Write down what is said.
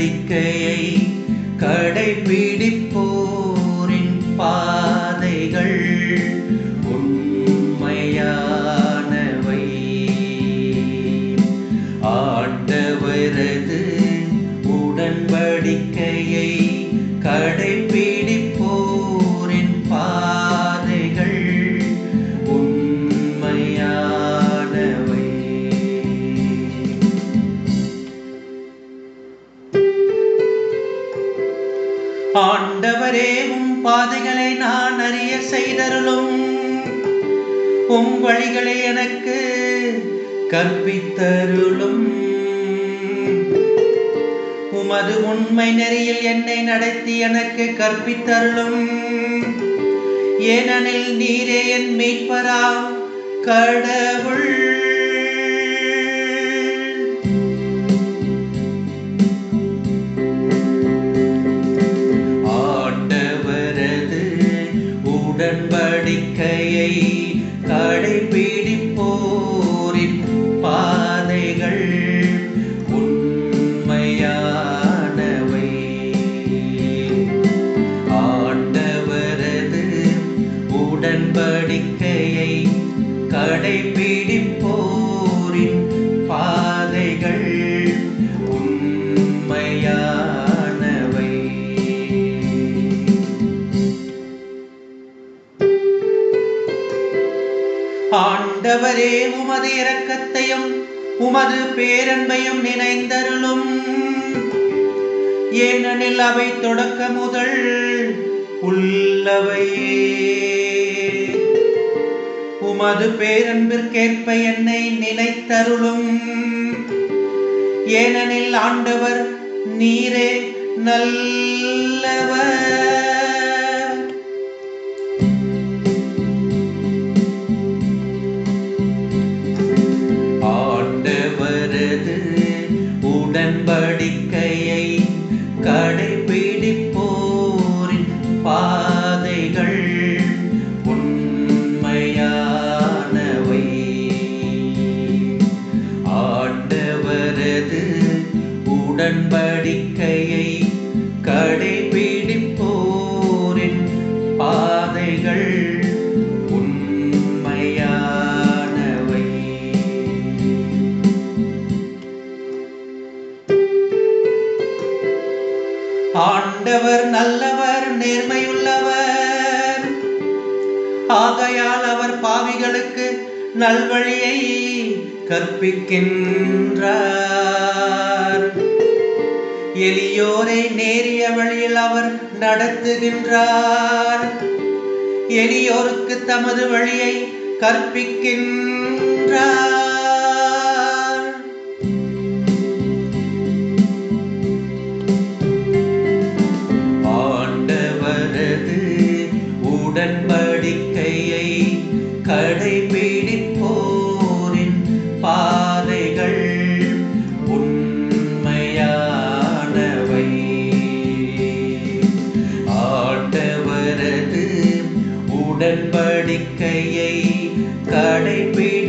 நடிக்கையை கடைபிடிப்போரின் பாதைகள் உண்மையானவை. ஆ ஆண்டவரே உம் பாதைகளை நான் அறிய செய்தருளும். உம் வழிகளை எனக்கு கற்பித்தருளும். உமது உண்மை நெறியில் என்னை நடத்தி எனக்கு கற்பித்தருளும். ஏனெனில் நீரே என் மீட்பரா கடவுள். உடன்படிக்கையை கடைபிடிப்போரின் பாதைகள் உண்மையானவை. ஆண்டவரே உமது இரக்கத்தையும் உமது பேரன்பையும் நினைந்தருளும். ஏனெனில் அவை தொடக்க முதல் உள்ளவையே. உமது பேரன்பிற்கேற்ப என்னை நினைத்தருளும். ஏனெனில் ஆண்டவர் நீரே நல்லவர். உடன்படிக்கையை கடைபிடிப்போரின் பாதைகள் உண்மையானவை. ஆண்டவர் நல்லவர் நேர்மையுள்ளவர். ஆகையால் அவர் பாவிகளுக்கு நல்வழியை கற்பிக்கின்றார். எளியோரை நேரிய வழியில் அவர் நடத்துகின்றார். எளியோருக்கு தமது வழியை கற்பிக்கின்றார். ஆண்டவரது உடன்படிக்கையை கடை உடன்படிக்கையை